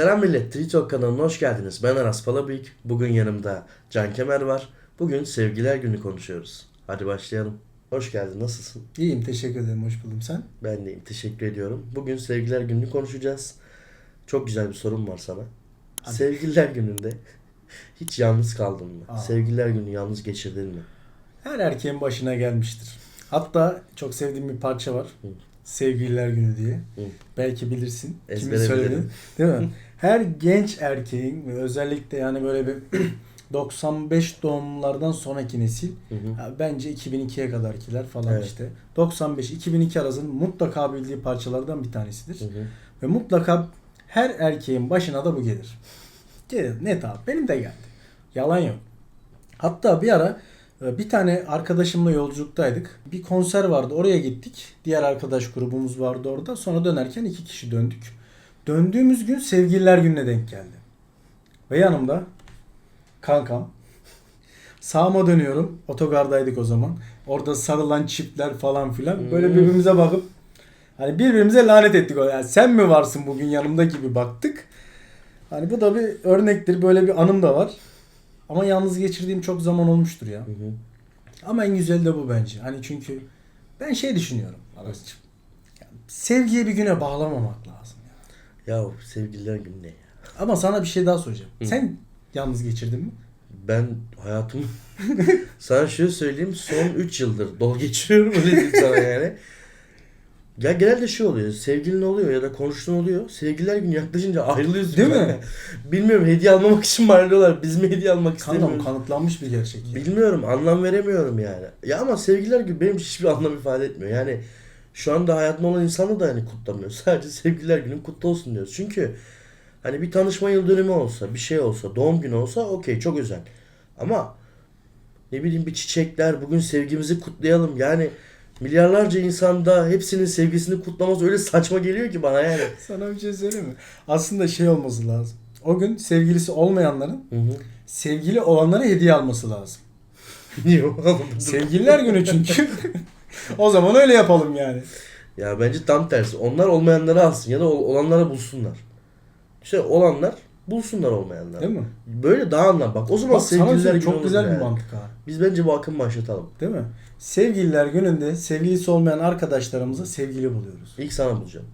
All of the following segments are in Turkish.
Selam millet, Tritalk kanalına hoş geldiniz. Ben Aras Palabıyık. Bugün yanımda Can Kemer var. Bugün Sevgiler Günü konuşuyoruz. Hadi başlayalım. Hoş geldin, nasılsın? İyiyim teşekkür ederim hoş buldum sen. Ben deyim, teşekkür ediyorum. Bugün Sevgiler Günü'nü konuşacağız. Çok güzel bir sorum var sana. Hadi. Sevgililer Günü'nde hiç yalnız kaldın mı? Aa. Sevgililer Günü yalnız geçirdin mi? Her erkeğin başına gelmiştir. Hatta çok sevdiğim bir parça var. Hı. Sevgililer Günü diye. Hı. Belki bilirsin. Ezbere Kimin bilirim. Değil mi? Her genç erkeğin özellikle yani böyle bir 95 doğumlardan sonraki nesil Hı hı. bence 2002'ye kadarkiler falan Evet. işte 95-2002 arasının mutlaka bildiği parçalardan bir tanesidir. Hı hı. Ve mutlaka her erkeğin başına da bu gelir. Gelir net abi. Benim de geldi. Yalan yok. Hatta bir ara e, bir tane arkadaşımla yolculuktaydık. Bir konser vardı. Oraya gittik. Diğer arkadaş grubumuz vardı orada. Sonra dönerken iki kişi döndük. Döndüğümüz gün sevgililer gününe denk geldi. Ve yanımda kankam. Sağıma dönüyorum. Otogardaydık o zaman. Orada sarılan çiftler falan filan. Böyle Hmm. birbirimize bakıp Hani birbirimize lanet ettik. Yani sen mi varsın bugün yanımda gibi baktık. Hani bu da bir örnektir. Böyle bir anım da var. Ama yalnız geçirdiğim çok zaman olmuştur ya. Hı hı. Ama en güzeli de bu bence. Hani çünkü ben şey düşünüyorum Aras'cığım. Yani sevgiye bir güne bağlamamak lazım ya. Sevgililer Günü ne ya? Ama sana bir şey daha soracağım. Hı. Sen yalnız geçirdin mi? Ben hayatım sana şöyle söyleyeyim son 3 yıldır dol geçiriyorum öyle diyeyim sana yani. Ya genelde şey oluyor. Sevgilin oluyor ya da konuştuğun oluyor. Sevgililer günü yaklaşınca ayrılıyorsun. Değil mi? kanka. Bilmiyorum hediye almamak için mi ayrılıyorlar? Biz mi hediye almak Kankam istemiyoruz? kanıtlanmış bir gerçek. ya. Bilmiyorum. Anlam veremiyorum yani. Ya ama sevgililer günü benim hiçbir anlam ifade etmiyor. Yani şu anda hayatımda olan insanı da hani kutlamıyor. Sadece sevgililer günü kutlu olsun diyoruz. Çünkü hani bir tanışma yıl dönümü olsa, bir şey olsa, doğum günü olsa okey çok özel. Ama ne bileyim bir çiçekler, bugün sevgimizi kutlayalım. Yani milyarlarca insanda hepsinin sevgisini kutlaması öyle saçma geliyor ki bana yani. Sana bir şey söyleyeyim mi? Aslında şey olması lazım. O gün sevgilisi olmayanların Hı hı. sevgili olanlara hediye alması lazım. Niye. Sevgililer günü çünkü. O zaman öyle yapalım yani. Ya bence tam tersi. Onlar olmayanları alsın ya da ol- olanlara bulsunlar. İşte olanlar bulsunlar olmayanları. Değil mi? Böyle daha anlam. Bak o zaman Bak sevgililer çok güzel yani. bir mantık ha. Biz bence bu akımı başlatalım. Değil mi? Sevgililer gününde sevgilisi olmayan arkadaşlarımıza sevgili buluyoruz. İlk sana bulacağım.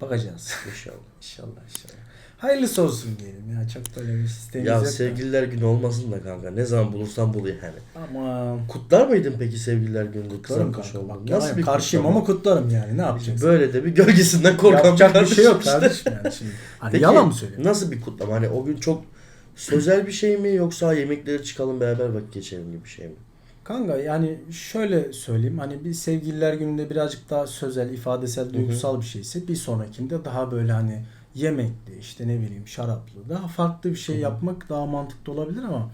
Bakacağız. İnşallah. inşallah inşallah. Hayırlısı olsun diyelim ya. Çok böyle bir sistemimiz ya yok da. sevgililer günü olmasın da kanka. Ne zaman bulursan bul yani. Ama Kutlar mıydın peki sevgililer kız kutlarım kanka. Bak, Nasıl bir karşıyım ama kutlarım yani. Ne yapacaksın? Böyle de bir gölgesinden korkan Yapacak bir şey yok işte. kardeşim yani şimdi. Hani Peki, yalan mı söylüyorsun? Nasıl bir kutlama? Hani o gün çok sözel bir şey mi yoksa yemekleri çıkalım beraber vakit geçirelim gibi bir şey mi? Kanka yani şöyle söyleyeyim hani bir sevgililer gününde birazcık daha sözel, ifadesel, duygusal bir şeyse bir sonrakinde daha böyle hani yemekli işte ne bileyim şaraplı daha farklı bir şey yapmak daha mantıklı olabilir ama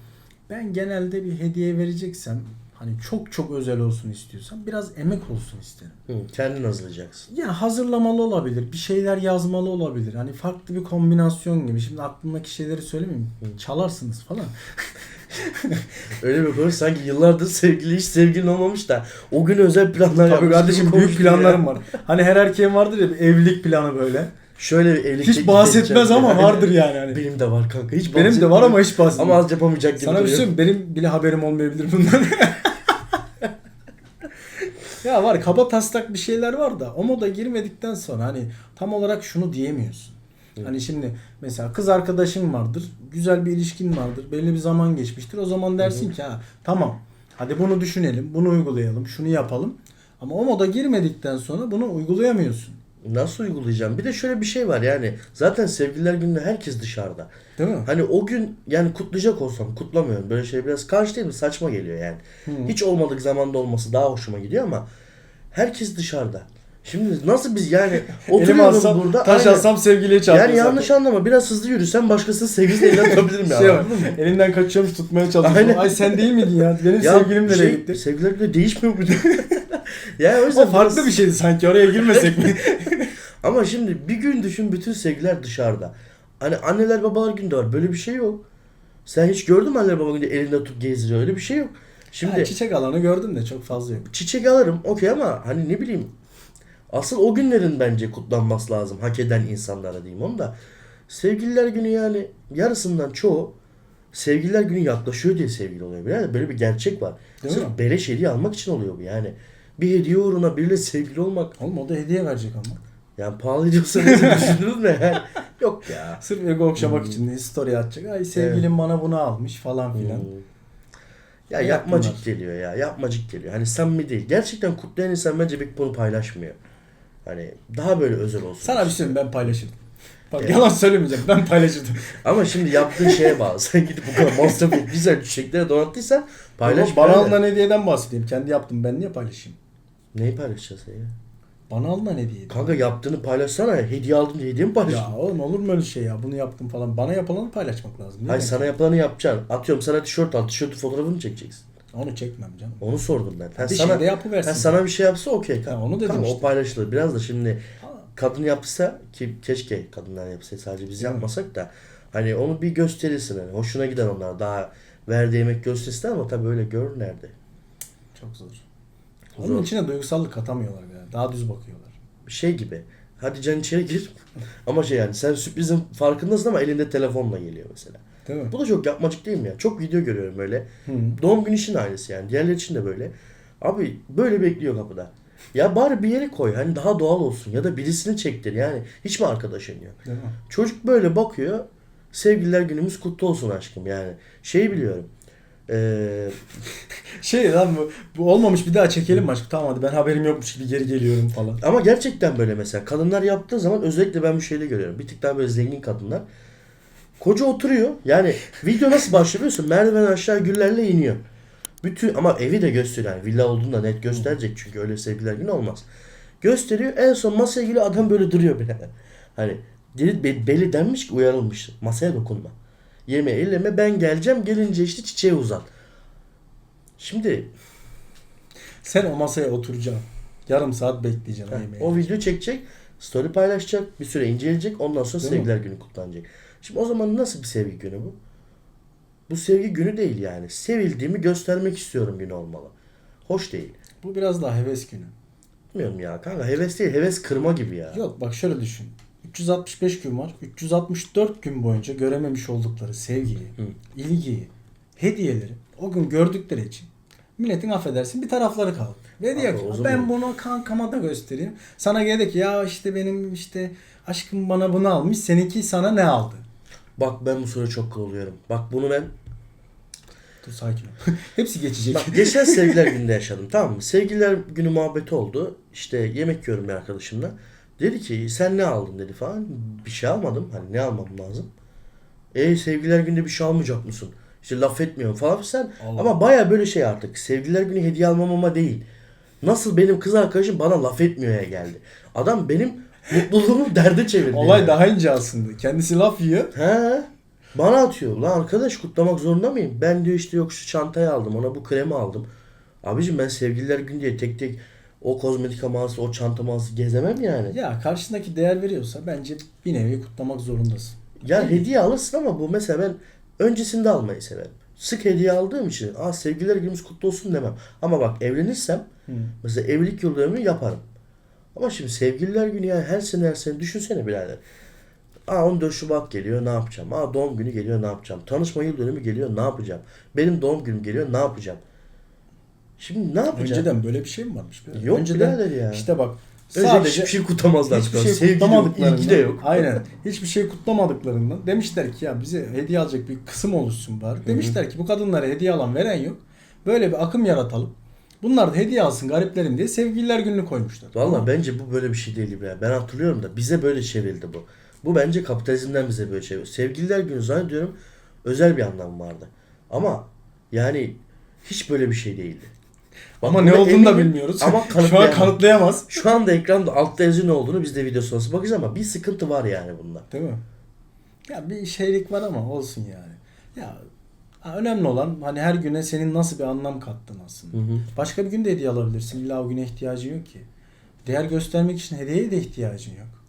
ben genelde bir hediye vereceksem hani çok çok özel olsun istiyorsam biraz emek olsun isterim. Hı, kendin hazırlayacaksın. Ya hazırlamalı olabilir, bir şeyler yazmalı olabilir. Hani farklı bir kombinasyon gibi. Şimdi aklımdaki şeyleri söylemeyeyim. Hı. Çalarsınız falan. Öyle bir konu sanki yıllardır sevgili hiç sevgilin olmamış da o gün özel planlar Tabii yapmış kardeşim gibi büyük konuştun ya. planlarım var. Hani her erkeğin vardır ya evlilik planı böyle. Şöyle bir evlilik Hiç teklif bahsetmez edeceğim ama vardır yani. Hani. Benim de var kanka hiç Benim de var bahsetmiyor. ama hiç bahsetmez. Ama az yapamayacak gibi Sana bir duruyor. şey söyleyeyim mi? benim bile haberim olmayabilir bundan. ya var kaba taslak bir şeyler var da o moda girmedikten sonra hani tam olarak şunu diyemiyorsun. Hani şimdi mesela kız arkadaşın vardır, güzel bir ilişkin vardır, belli bir zaman geçmiştir. O zaman dersin ki ha tamam hadi bunu düşünelim, bunu uygulayalım, şunu yapalım. Ama o moda girmedikten sonra bunu uygulayamıyorsun. Nasıl uygulayacağım? Bir de şöyle bir şey var yani zaten sevgililer gününde herkes dışarıda. Değil mi? Hani o gün yani kutlayacak olsam kutlamıyorum. Böyle şey biraz karşı değil mi? Saçma geliyor yani. Hı. Hiç olmadık zamanda olması daha hoşuma gidiyor ama herkes dışarıda. Şimdi nasıl biz yani oturuyoruz alsam, burada. taş aynen. alsam sevgiliye çarpıyor Yani yanlış zaten. anlama biraz hızlı yürüsem başkasının sevgilisine elinden tutabilirim ya. Şey var, elinden kaçıyormuş tutmaya çalışıyor. Aynen. Ay sen değil miydin ya? Benim Ya sevgilim nereye şey, gitti? Sevgililer günü değişmiyor muydu? yani o yüzden O farklı biraz- bir şeydi sanki oraya girmesek mi? Ama şimdi bir gün düşün bütün sevgililer dışarıda. Hani anneler babalar günü de var. Böyle bir şey yok. Sen hiç gördün mü anneler babalar günü elinde tutup gezdiriyor? Öyle bir şey yok. Şimdi Ha, çiçek alanı gördüm de çok fazla yok. çiçek alırım okey ama hani ne bileyim asıl o günlerin bence kutlanması lazım hak eden insanlara diyeyim onu da. Sevgililer günü yani yarısından çoğu sevgililer günü yaklaşıyor diye sevgili oluyor. Yani böyle bir gerçek var. Değil Sırf mi? beleş hediye almak için oluyor bu yani. Bir hediye uğruna biriyle sevgili olmak Oğlum o da hediye verecek ama. yani pahalı diyorsa neyse düşünürüz mü yani? Yok ya. Sırf ego okşamak Hmm. için story atacak. Ay sevgilim bana bunu almış falan filan. Hmm. Ya Ne yapmacık yaptılar? geliyor ya. Yapmacık geliyor. Hani samimi değil. Gerçekten kutlayan insan bence pek bunu paylaşmıyor. Hani daha böyle özel olsun. Sana bir şey söyleyeyim ben paylaşırdım. Bak Evet. yalan söylemeyeceğim ben paylaşırdım. Ama şimdi yaptığın şeye bağlı. Sen gidip bu kadar masraf ettiysen, çiçeklere donattıysan paylaş. Ama bana alınan hediyeden bahsedeyim. Kendi yaptım ben niye paylaşayım? Neyi paylaşacağız ya? Bana alınan hediye. Kanka yaptığını paylaşsana. Hediye aldın diye hediye mi paylaştın? Ya oğlum olur mu öyle şey ya? Bunu yaptım falan. Bana yapılanı paylaşmak lazım. Hayır sana yapılanı yapacaksın. Atıyorum sana tişört al. Tişörtün fotoğrafını çekeceksin. Onu çekmem canım. Onu sordum ben. Ha, bir sana, şey de yapıversin. ha, sana bir şey yapsa okey. Ha, onu dedim Kanka, işte. O paylaşılır. Biraz da şimdi kadın yapsa ki keşke kadınlar yapsa sadece biz yapmasak da hani onu bir gösterirsin hani hoşuna gider onlar daha verdiği yemek gösterisi ama tabii öyle görür nerede. Çok zor. Zor. Onun içine duygusallık katamıyorlar yani. Daha düz bakıyorlar. Şey gibi hadi can içeri gir ama şey yani sen sürprizin farkındasın ama elinde telefonla geliyor mesela. Değil mi? Bu da çok yapmacık değil mi ya? Çok video görüyorum böyle. Hı. Doğum günü için aynısı yani. Diğerleri için de böyle. Abi böyle bekliyor kapıda. Ya bari bir yere koy. Hani daha doğal olsun. Ya da birisini çektir. Yani hiç mi arkadaşın yok? Değil mi? Çocuk böyle bakıyor. Sevgililer günümüz kutlu olsun aşkım yani. Şeyi biliyorum. Şey lan bu, bu olmamış bir daha çekelim aşkım? Tamam hadi ben haberim yokmuş gibi geri geliyorum falan. ama gerçekten böyle mesela. Kadınlar yaptığı zaman özellikle ben bir şeyde görüyorum. Bir tık daha böyle zengin kadınlar. Koca oturuyor. Yani video nasıl başlıyor biliyorsun? Merdiven aşağı güllerle iniyor. Bütün ama evi de gösteriyor. Yani villa olduğunu da net gösterecek çünkü öyle sevgililer günü olmaz. Gösteriyor. En son masaya geliyor adam böyle duruyor bile. Hani deli, be- belli denmiş ki uyarılmış. Masaya dokunma. Yeme elleme ben geleceğim gelince işte çiçeği uzat. Şimdi Sen o masaya oturacaksın. Yarım saat bekleyeceksin yemeği. o video çekecek, story paylaşacak, bir süre inceleyecek, ondan sonra Değil mi? sevgiler günü kutlanacak. Şimdi o zaman nasıl bir sevgi günü bu? Bu sevgi günü değil yani. Sevildiğimi göstermek istiyorum günü olmalı. Hoş değil. Bu biraz daha heves günü. Bilmiyorum ya kanka heves değil, heves kırma gibi ya. Yok bak şöyle düşün. 365 gün var. 364 gün boyunca görememiş oldukları sevgiyi, Hı. ilgiyi, hediyeleri o gün gördükleri için milletin affedersin bir tarafları kaldı. Ve diyor ki zaman- ben bunu kankama da göstereyim. Sana geldi ki ya işte benim işte aşkım bana bunu almış seninki sana ne aldı? Bak ben bu soruya çok kırılıyorum. Bak bunu ben Dur sakin ol. Hepsi geçecek. Bak geçen sevgililer gününde yaşadım tamam mı? Sevgililer günü muhabbeti oldu. İşte yemek yiyorum bir arkadaşımla. Dedi ki sen ne aldın dedi falan. Bir şey almadım. Hani ne almam lazım? E sevgililer gününde bir şey almayacak mısın? İşte laf etmiyorum falan sen. Allah. Ama baya böyle şey artık. Sevgililer günü hediye almamama değil. Nasıl benim kız arkadaşım bana laf etmiyor'ya geldi. Adam benim mutluluğumu derde çevirdi. Olay yani. daha ince aslında. Kendisi laf yiyor. He. Bana atıyor. Lan arkadaş kutlamak zorunda mıyım? Ben diyor işte yok şu çantayı aldım. Ona bu kremi aldım. Abicim ben sevgililer gün diye tek tek o kozmetika mağazası, o çanta mağazası gezemem yani. Ya, Ya karşındaki değer veriyorsa bence bir nevi kutlamak zorundasın. hediye alırsın ama bu mesela ben öncesinde almayı severim. Sık hediye aldığım için aa sevgililer günümüz kutlu olsun demem. Ama bak evlenirsem Hı. mesela evlilik yıl dönümü yaparım. Ama şimdi sevgililer günü yani her sene her sene düşünsene birader. Aa 14 Şubat geliyor ne yapacağım? Aa doğum günü geliyor ne yapacağım? Tanışma yıl dönümü geliyor ne yapacağım? Benim doğum günüm geliyor ne yapacağım? Şimdi ne yapacağım? Önceden böyle bir şey mi varmış? birader? Yok Önceden birader ya. işte bak sadece hiçbir şey kutlamazlar. hiçbir şey Sevgi de yok, kutlamadıklarından ilgi de yok. Aynen. Hiçbir şey kutlamadıklarından demişler ki ya bize hediye alacak bir kısım oluşsun bari. Demişler ki bu kadınlara hediye alan veren yok. Böyle bir akım yaratalım. Bunlar da hediye alsın gariplerim diye sevgililer gününü koymuşlar. Valla bence bu böyle bir şey değil ya. Ben hatırlıyorum da bize böyle çevrildi bu. Bu bence kapitalizmden bize böyle çevrildi. Sevgililer günü zannediyorum özel bir anlam vardı. Ama yani hiç böyle bir şey değildi. Bak ama ne olduğunu da bilmiyoruz. Ama Şu an kanıtlayamam. kanıtlayamaz. Şu anda ekranda altta yazıyor ne olduğunu biz de video sonrası bakacağız ama bir sıkıntı var yani bunda. Değil mi? Ya bir şeylik var ama olsun yani. Ya ha, önemli olan hani her güne senin nasıl bir anlam kattın aslında. Hı hı. Başka bir gün de hediye alabilirsin. İlla o güne ihtiyacın yok ki. Değer göstermek için hediyeye de ihtiyacın yok.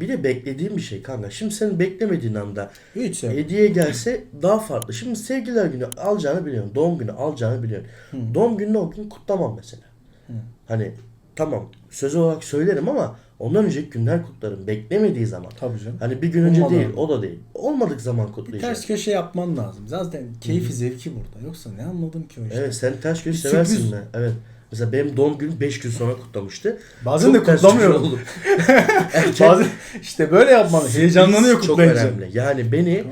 Bir de beklediğim bir şey kanka. Şimdi senin beklemediğin anda Hiç sen. hediye gelse daha farklı. Şimdi sevgililer günü alacağını biliyorsun. Doğum günü alacağını biliyorsun. Hı. Doğum gününü o gün kutlamam mesela. Hı. Hani tamam söz olarak söylerim ama ondan önceki günler kutlarım. Beklemediği zaman. Tabii canım. Hani bir gün önce Olmadan. değil, o da değil. Olmadık zaman Bir kutlayacağız. ters köşe yapman lazım. Zaten keyfi zevki burada. Yoksa ne anladım ki o işte. Evet sen ters köşe Bir seversin sürpriz. Evet. Mesela benim doğum günüm 5 gün sonra kutlamıştı. Bazen Çok de kutlamıyorum. oldum. Erken- Bazen işte böyle yapmalı. Heyecanlanıyor Çok önemli. Yani beni yani.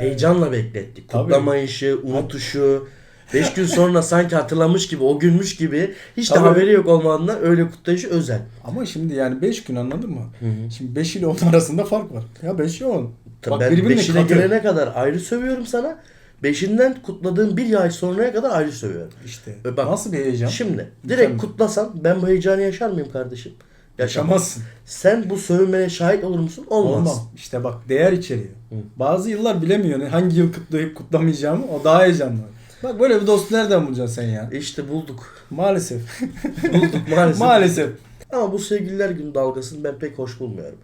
heyecanla bekletti. Tabii. Kutlamayışı, unutuşu. 5 gün sonra sanki hatırlamış gibi, o günmüş gibi hiç de Tabii. haberi yok olmanla öyle kutlayışı özel. Ama şimdi yani 5 gün anladın mı? Hı hı. Şimdi 5 ile 10 arasında fark var. Ya 5 ile 10. Tabii Bak ben birbirine 5'ine katıyor. gelene kadar ayrı sövüyorum sana. 5'inden kutladığım bir ay sonraya kadar ayrı sövüyorum. İşte E bak, nasıl bir heyecan? Şimdi direkt Mükemmel. kutlasan ben bu heyecanı yaşar mıyım kardeşim? Yaşamazsın. Sen bu sövünmene şahit olur musun? Olmaz. Olmam. İşte bak değer içeriyor. Bazı yıllar bilemiyor ne- hangi yıl kutlayıp kutlamayacağımı o daha heyecanlı. Bak böyle bir dost nereden bulacaksın sen ya? İşte bulduk. Maalesef. Bulduk maalesef. Maalesef. Ama bu sevgililer günü dalgasını ben pek hoş bulmuyorum.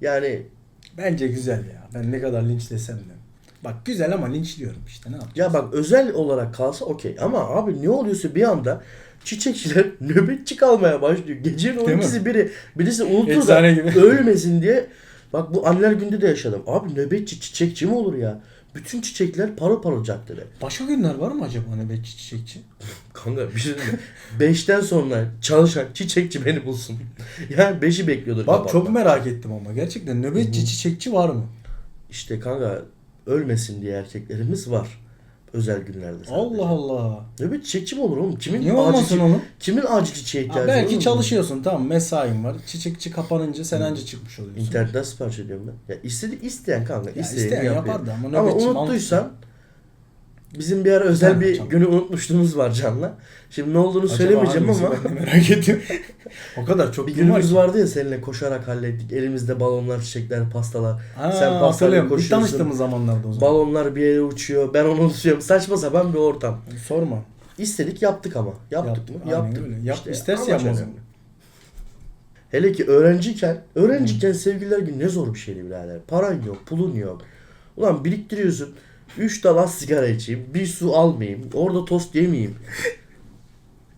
Yani Bence güzel ya. Ben ne kadar linçlesem de. Bak güzel ama linçliyorum işte ne yapayım. ya bak özel olarak kalsa okey. Ama abi ne oluyorsa bir anda çiçekçiler nöbetçi kalmaya başlıyor. Gecenin Değil mi? 12'si biri birisi unutur da ölmesin diye. Bak bu anneler günde de yaşadım. Abi nöbetçi çiçekçi mi olur ya? Bütün çiçekler parıl parıl caddede. Başka günler var mı acaba nöbetçi çiçekçi? Kanka bir şey? Beşten sonra çalışan çiçekçi beni bulsun. yani beşi bekliyordur Bak kapakta. çok merak ettim ama gerçekten nöbetçi çiçekçi var mı? İşte kanka ölmesin diye erkeklerimiz var. Özel günlerde sadece. Allah Allah. Nöbet çiçekçi mi olur oğlum? Kimin Niye acil, olmasın onu? kimin acil çiçeğe ihtiyacı var belki oğlum? çalışıyorsun tamam mesain var. Çiçekçi kapanınca sen anca çıkmış oluyorsun. İnternetten sipariş ediyorum ben. Ya istedi isteyen kanka. Ya isteyen yapıyor. yapardı ama Ama unuttuysan bizim bir ara özel bir tamam. günü unutmuşluğumuz var Can'la. Şimdi ne olduğunu söylemeyeceğim ama Ben de merak ettim. o kadar çok bir gün var günümüz ki. vardı ya seninle koşarak hallettik. Elimizde balonlar, çiçekler, pastalar. Ha, Sen pastayla hatırlıyorum. İlk koşuyorsun. tanıştığımız zamanlarda o zaman. Balonlar bir yere uçuyor. Ben onu unutuyorum. Saçma sapan bir ortam. Sorma. İstedik yaptık ama. Yaptık Yaptık, mı? Yaptık. öyle. Yap- İşte isterse yapmaz önemli. Hele ki öğrenciyken, öğrenciyken sevgililer günü ne zor bir şeydi birader. Paran yok, pulun yok. Ulan biriktiriyorsun. 3 dal az sigara içeyim, bir su almayayım, orada tost yemeyeyim.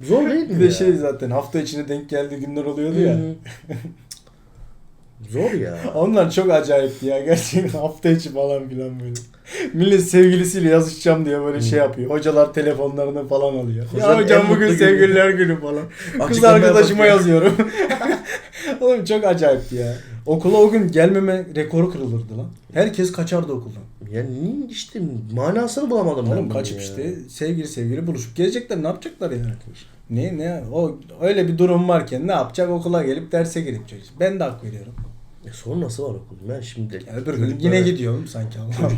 Zor değil mi Bir de ya? şey zaten hafta içine denk geldiği günler oluyordu ya. Hı. Zor ya. Onlar çok acayipti ya gerçekten hafta içi falan filan böyle. Millet sevgilisiyle yazışacağım diye böyle şey yapıyor. Hocalar telefonlarını falan alıyor. Hocanın ya hocam en bugün mutlu günü. sevgililer günü falan. Kız Açıklamaya arkadaşıma bakıyor. yazıyorum. Oğlum çok acayipti ya. Okula o gün gelmeme rekoru kırılırdı lan. Herkes kaçardı okuldan. Ya niye işte manasını bulamadım ben Oğlum bunun kaçıp ya. işte sevgili sevgili buluşup gelecekler ne yapacaklar yani? Ne ne o öyle bir durum varken ne yapacak okula gelip derse girip çalışacak. Ben de hak veriyorum. E sonrası var okulun. Ben şimdi Yani öbür gün yine gidiyorum sanki Allah.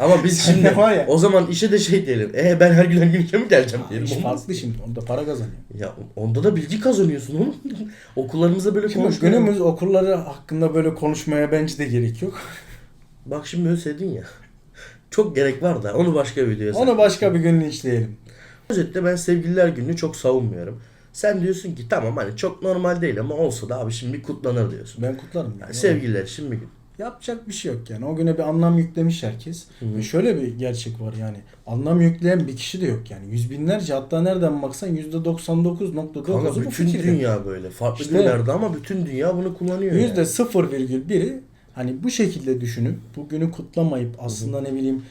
Ama biz Sen şimdi de var ya. o zaman işe de şey diyelim. E ben her gün her gün işe mi geleceğim diyelim. İş Olmaz. farklı şimdi. Onda para kazanıyor. Ya onda da bilgi kazanıyorsun oğlum. Okullarımızda böyle Şimdi konuşmuyor. günümüz okulları hakkında böyle konuşmaya bence de gerek yok. Bak şimdi özledin ya. Çok gerek var da onu başka bir videoya Onu saklayalım. başka bir gün işleyelim. Özetle ben sevgililer gününü çok savunmuyorum. Sen diyorsun ki tamam hani çok normal değil ama olsa da abi şimdi bir kutlanır diyorsun. Ben kutlarım. Yani Yani. sevgililer bir gün. Yapacak bir şey yok yani. O güne bir anlam yüklemiş herkes. Hı hı. Ve şöyle bir gerçek var yani. Anlam yükleyen bir kişi de yok yani. Yüz binlerce hatta nereden baksan yüzde 99.9'u Kanka bu bütün fikirde. dünya böyle. Farklı İşte- günlerde ama bütün dünya bunu kullanıyor. Yüzde yani. sıfır virgül biri hani bu şekilde düşünüp bugünü kutlamayıp aslında ne bileyim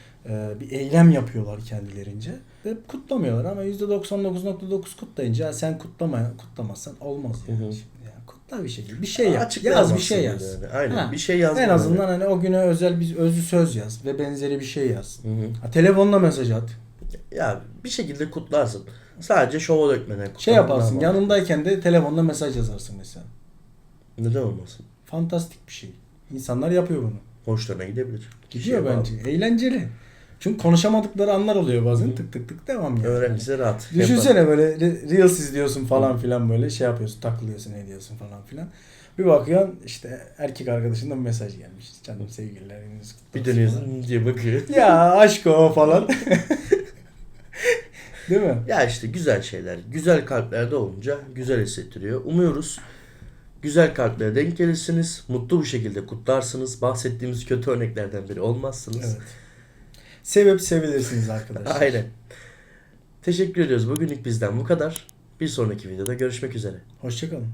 bir eylem yapıyorlar kendilerince ve kutlamıyorlar ama yüzde 99.9 kutlayınca "Ya sen kutlama kutlamazsan olmaz yani. Hı hı. Şimdi yani kutla bir şekilde. Bir şey yap. Açıklayamazsın Yaz bir şey yaz. yani. Aynen Ha. bir şey yaz. En azından hani o güne özel bir özlü söz yaz ve benzeri bir şey yaz. Hı hı. Ha, telefonla mesaj at. Ya bir şekilde kutlarsın. Sadece şova dökmeden Şey yaparsın daha yanındayken de telefonla mesaj yazarsın mesela. Neden olmasın? Fantastik bir şey. İnsanlar yapıyor bunu. Hoşlarına gidebilir. Gidiyor Kişiye bence. Eğlenceli. Çünkü konuşamadıkları anlar oluyor bazen. Tık tık tık devam yani. Öğrencisi rahat. Düşünsene böyle re- Reels izliyorsun falan filan böyle şey yapıyorsun takılıyorsun ediyorsun falan filan. Bir bakıyorsun işte erkek arkadaşından mesaj gelmiş. Canım sevgilileriniz kutlu Bir dönüyorsun diye bakıyor. Ya aşk o falan. Değil mi? Ya işte güzel şeyler, güzel kalplerde olunca güzel hissettiriyor. Umuyoruz güzel kalplere denk gelirsiniz. Mutlu bir şekilde kutlarsınız. Bahsettiğimiz kötü örneklerden biri olmazsınız. Evet. Sevip sevilirsiniz arkadaşlar. Aynen. Teşekkür ediyoruz. Bugünlük bizden bu kadar. Bir sonraki videoda görüşmek üzere. Hoşçakalın.